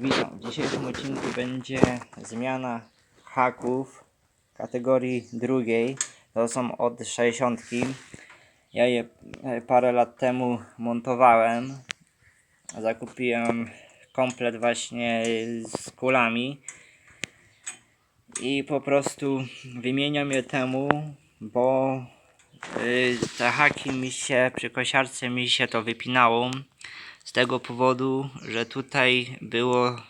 Witam. W dzisiejszym odcinku będzie zmiana haków kategorii drugiej. To są od 60. Ja je parę lat temu montowałem. Zakupiłem komplet właśnie z kulami. I po prostu wymieniam je temu, bo y, te haki mi się przy kosiarce mi się to wypinało tego powodu, że tutaj było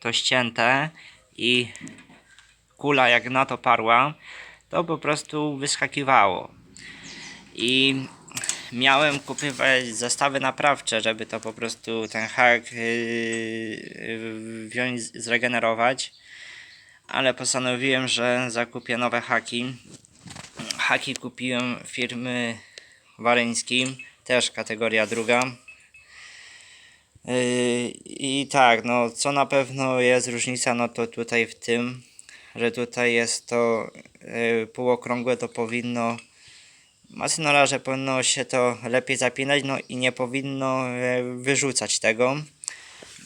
to ścięte i kula jak na to parła, to po prostu wyskakiwało. I miałem kupywać zestawy naprawcze, żeby to po prostu ten hak yy, yy, wziąć, zregenerować, ale postanowiłem, że zakupię nowe haki. Haki kupiłem firmy waryńskiej, też kategoria druga. Yy, I tak, no co na pewno jest różnica, no to tutaj w tym, że tutaj jest to yy, półokrągłe, to powinno masynarze powinno się to lepiej zapinać, no i nie powinno yy, wyrzucać tego.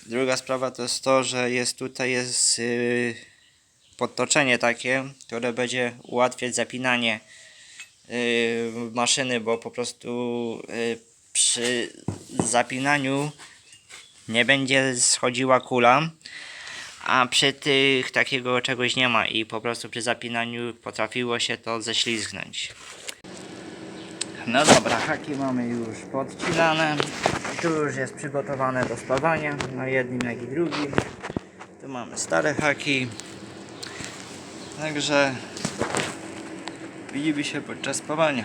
Druga sprawa to jest to, że jest tutaj jest podtoczenie takie, które będzie ułatwiać zapinanie maszyny, bo po prostu przy zapinaniu nie będzie schodziła kula, a przy tych takiego czegoś nie ma i po prostu przy zapinaniu potrafiło się to ześlizgnąć. No dobra, haki mamy już podcinane. Tu już jest przygotowane do spawania na jednym jak i drugim. Tu mamy stare haki. Także widzimy się podczas spawania.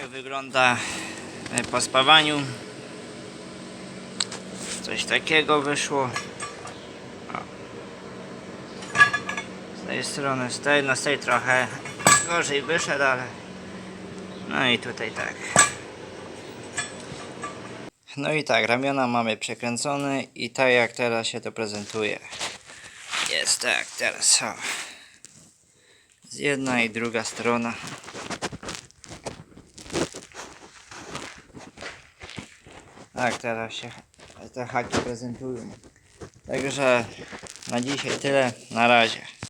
Tak wygląda e, po spawaniu. Coś takiego wyszło. O. Z tej strony, z tej, no z tej trochę gorzej wyszedł, ale no i tutaj tak. No i tak, ramiona mamy przekręcone i tak jak teraz się to prezentuje. Jest tak, teraz o. Z jedna i druga strona. Tak, teraz się te haki prezentują. Także na dzisiaj tyle. Na razie.